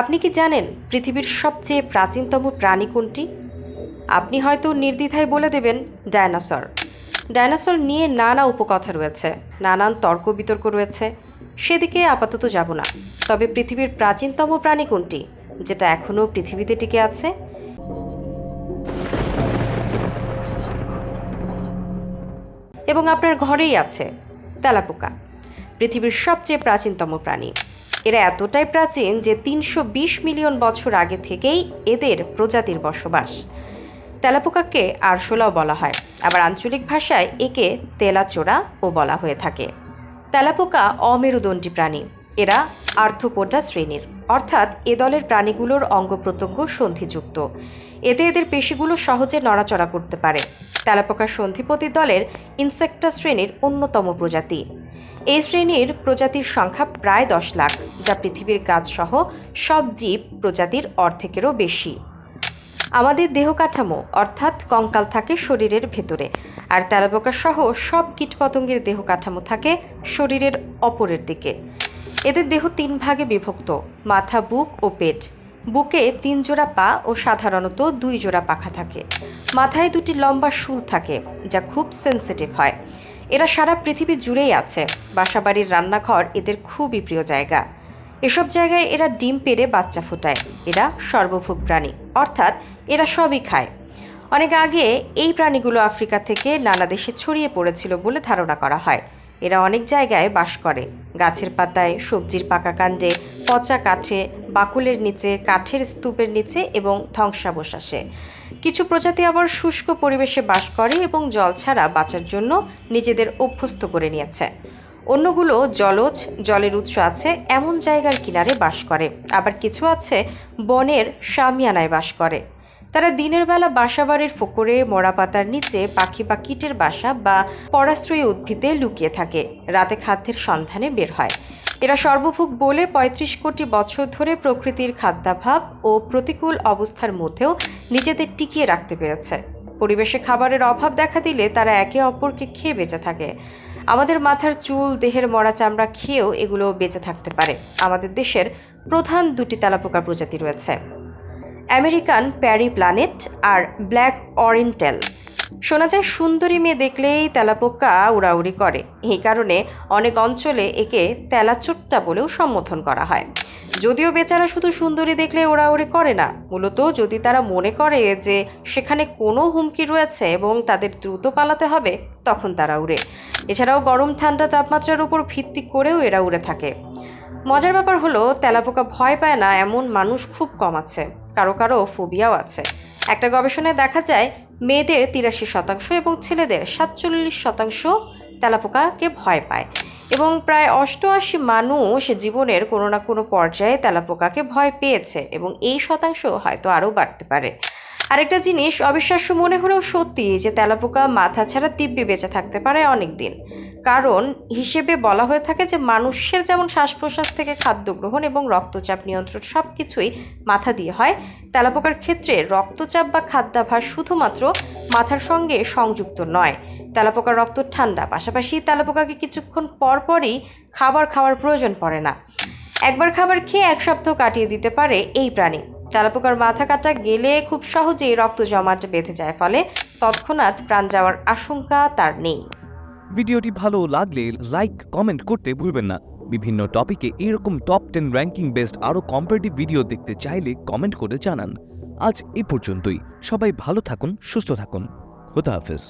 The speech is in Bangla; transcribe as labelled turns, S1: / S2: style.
S1: আপনি কি জানেন পৃথিবীর সবচেয়ে প্রাচীনতম প্রাণী কোনটি? আপনি হয়তো নির্দ্বিধায় বলে দেবেন ডায়নাসর। ডায়নাসর নিয়ে নানা উপকথা রয়েছে, নানান তর্ক বিতর্ক রয়েছে। সেদিকে আপাতত যাব না। তবে পৃথিবীর প্রাচীনতম প্রাণী কোনটি, যেটা এখনও পৃথিবীতে টিকে আছে? এবং আপনার ঘরেই আছে তেলাপোকা, পৃথিবীর সবচেয়ে প্রাচীনতম প্রাণী। এরা এতটাই প্রাচীন যে তিনশো বিশ মিলিয়ন বছর আগে থেকেই এদের প্রজাতির বসবাস। তেলাপোকাকে আরশোলাও বলা হয়। আবার আঞ্চলিক ভাষায় একে তেলাচোরা ও বলা হয়ে থাকে। তেলাপোকা অমেরুদণ্ডী প্রাণী। এরা আর্থোপোডা শ্রেণির। অর্থাৎ এ দলের প্রাণীগুলোর অঙ্গ প্রত্যঙ্গ সন্ধিযুক্ত। এতে এদের পেশিগুলো সহজে নড়াচড়া করতে পারে। তেলাপোকা সন্ধিপতি দলের ইনসেক্টা শ্রেণির অন্যতম প্রজাতি। এই শ্রেণির প্রজাতির সংখ্যা প্রায় দশ লাখ, যা পৃথিবীর গাছসহ সব জীব প্রজাতির অর্ধেকেরও বেশি। আমাদের দেহ কাঠামো, অর্থাৎ কঙ্কাল থাকে শরীরের ভেতরে, আর তেলাপোকা সহ সব কীটপতঙ্গের দেহ কাঠামো থাকে শরীরের অপরের দিকে। এদের দেহ তিন ভাগে বিভক্ত, মাথা, বুক ও পেট। বুকে তিন জোড়া পা ও সাধারণত দুই জোড়া পাখা থাকে। মাথায় দুটি লম্বা শুল থাকে, যা খুব সেনসিটিভ হয়। এরা সারা পৃথিবী জুড়েই আছে। বাসাবাড়ির রান্নাঘর এদের খুবই প্রিয় জায়গা। এসব জায়গায় এরা ডিম পেড়ে বাচ্চা ফোটায়। এরা সর্বভোগ প্রাণী, অর্থাৎ এরা সবই খায়। অনেক আগে এই প্রাণীগুলো আফ্রিকা থেকে নানা দেশে ছড়িয়ে পড়েছিল বলে ধারণা করা হয়। এরা অনেক জায়গায় বাস করে। গাছের পাতায়, সবজির পাকা কাণ্ডে, পচা কাঠে, বাকুলের নিচে, কাঠের স্তূপের নিচে এবং ধ্বংসাবশেষে। কিছু প্রজাতি আবার শুষ্ক পরিবেশে বাস করে এবং জল ছাড়া বাঁচার জন্য নিজেদের অভ্যস্ত করে নিয়েছে। অন্যগুলো জলজ, জলের উৎস আছে, এমন জায়গার কিনারে বাস করে। আবার কিছু আছে বনের সামিয়ানায় বাস করে। তারা দিনের বেলা বাসাবাড়ির ফোকরে মরা পাতার নিচে পাখি বা কীটের বাসা বা পরাশ্রয়ী উদ্ভিদে লুকিয়ে থাকে। রাতে খাদ্যের সন্ধানে বের হয়। এরা সর্বভোগ বলে ৩৫ কোটি বছর ধরে প্রকৃতির খাদ্যাভাব ও প্রতিকূল অবস্থার মধ্যেও নিজেদের টিকিয়ে রাখতে পেরেছে। পরিবেশে খাবারের অভাব দেখা দিলে তারা একে অপরকে খেয়ে বেঁচে থাকে। আমাদের মাথার চুল, দেহের মরা চামড়া খেয়েও এগুলো বেঁচে থাকতে পারে। আমাদের দেশের প্রধান দুটি তেলাপোকা প্রজাতি রয়েছে। আমেরিকান প্যারি প্ল্যানেট আর ব্ল্যাক অরিন্টেল। শোনা যায়, সুন্দরী মেয়ে দেখলেই তেলাপোকা উড়াউড়ি করে। এই কারণে অনেক অঞ্চলে একে তেলাচোট্টা বলেও সম্বোধন করা হয়। যদিও বেচারা শুধু সুন্দরী দেখলে ওড়াউড়ি করে না, মূলত যদি তারা মনে করে যে সেখানে কোনো হুমকি রয়েছে এবং তাদের দ্রুত পালাতে হবে, তখন তারা উড়ে। এছাড়াও গরম ঠান্ডা তাপমাত্রার উপর ভিত্তি করেও এরা উড়ে থাকে। মজার ব্যাপার হলো, তেলাপোকা ভয় পায় না, এমন মানুষ খুব কম আছে। কারও কারও ফোবিয়াও আছে। একটা গবেষণায় দেখা যায়, মেয়েদের তিরাশি শতাংশ এবং ছেলেদের সাতচল্লিশ শতাংশ তেলাপোকাকে ভয় পায়। এবং প্রায় অষ্টআশি মানুষ জীবনের কোনো না কোনো পর্যায়ে তেলাপোকাকে ভয় পেয়েছে এবং এই শতাংশ হয়তো আরও বাড়তে পারে। আরেকটা জিনিস, অবিশ্বাস্য মনে হলেও সত্যি যে তেলাপোকা মাথা ছাড়া দিব্যি বেঁচে থাকতে পারে অনেক দিন কারণ, হিসেবে বলা হয়ে থাকে যে মানুষের যেমন শ্বাস প্রশ্বাস থেকে খাদ্য গ্রহণ এবং রক্তচাপ নিয়ন্ত্রণ সব কিছুই মাথা দিয়ে হয়, তেলাপোকার ক্ষেত্রে রক্তচাপ বা খাদ্যাভাস শুধুমাত্র মাথার সঙ্গে সংযুক্ত নয়। তেলাপোকার রক্ত ঠান্ডা, পাশাপাশি তেলাপোকাকে কিছুক্ষণ পর পরই খাবার খাওয়ার প্রয়োজন পড়ে না। একবার খাবার খেয়ে এক সপ্তাহ কাটিয়ে দিতে পারে এই প্রাণী। তেলাপোকার মাথা কাটা গেলে খুব সহজেই রক্ত জমাট বেঁধে যায় ফলে তৎক্ষণাৎ প্রাণ যাওয়ার আশঙ্কা তার নেই।
S2: ভিডিওটি ভালো লাগলে লাইক কমেন্ট করতে ভুলবেন না। বিভিন্ন টপিকে এরকম টপ টেন র্যাঙ্কিং বেস্ট আরও কম্পারেটিভ ভিডিও দেখতে চাইলে কমেন্ট করে জানান। আজ এ পর্যন্তই। সবাই ভালো থাকুন, সুস্থ থাকুন। খোদা হাফেজ।